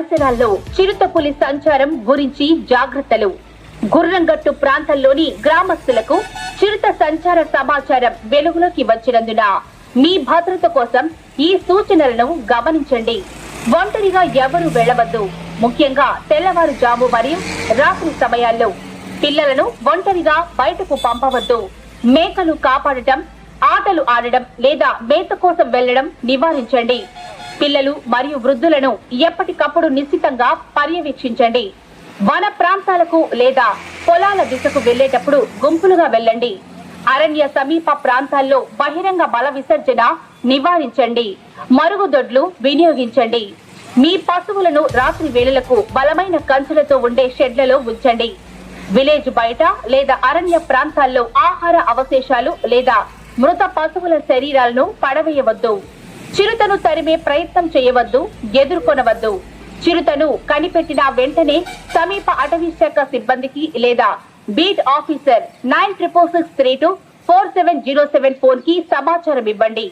పరిసరాల్లో చిరుతపులి సంచారం గురించి జాగ్రత్తలు. గుర్రంగట్టు ప్రాంతంలోని గ్రామస్తులకు చిరుత సంచార సమాచారం వెలుగులోకి వచ్చినందున మీ భద్రత కోసం ఈ సూచనలను గమనించండి. ఒంటరిగా ఎవరు వెళ్ళవద్దు ముఖ్యంగా తెల్లవారుజాము మరియు రాత్రి సమయాల్లో పిల్లలను ఒంటరిగా బయటకు పంపవద్దు. మేకలు కాపాడటం ఆటలు ఆడడం లేదా మేత కోసం వెళ్ళడం నివారించండి. పిల్లలు మరియు వృద్ధులను ఎప్పటికప్పుడు నిశ్చితంగా పర్యవేక్షించండి. వన ప్రాంతాలకు లేదా పొలాల దిశకు వెళ్ళేటప్పుడు గుంపులుగా వెళ్ళండి. అరణ్య సమీప ప్రాంతాల్లో బహిరంగ బల విసర్జన నివారించండి. మరుగుదొడ్లు వినియోగించండి. మీ పశువులను రాత్రి వేళలకు బలమైన కంచులతో ఉండే షెడ్లలో ఉంచండి. విలేజ్ బయట లేదా అరణ్య ప్రాంతాల్లో ఆహార అవశేషాలు లేదా మృత పశువుల శరీరాలను పడవేయవద్దు. చిరుతను తరిమే ప్రయత్నం చేయవద్దు ఎదుర్కొనవద్దు. చిరుతను కనిపెట్టిన వెంటనే సమీప అటవీ శాఖ సిబ్బందికి లేదా beat officer nine triple six three two four seven zero seven ఫోర్కి సమాచారం ఇవ్వండి.